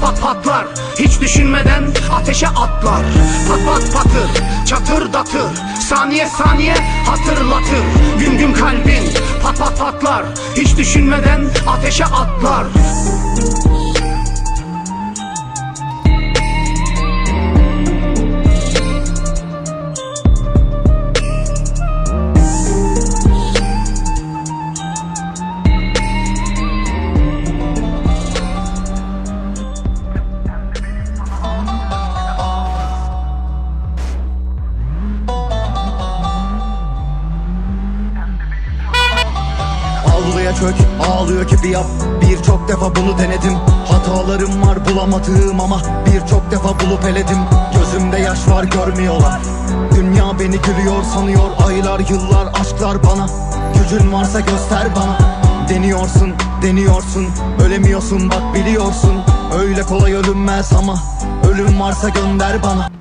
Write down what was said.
Pat pat patlar. Hiç düşünmeden ateşe atlar. Pat pat patır Çatır datır Saniye saniye hatırlatır. Güm güm kalbin Pat pat patlar. Hiç düşünmeden ateşe atlar Avluya çök ağlıyor gibi yap. Birçok defa bunu denedim. Hatalarım var bulamadığım ama Birçok defa bulup eledim. Gözümde yaş var görmüyorlar. Dünya beni gülüyor sanıyor. Aylar yıllar aşklar bana. Gücün varsa göster bana. Deniyorsun deniyorsun. Ölemiyorsun bak biliyorsun. Öyle kolay ölünmez ama Ölüm varsa gönder bana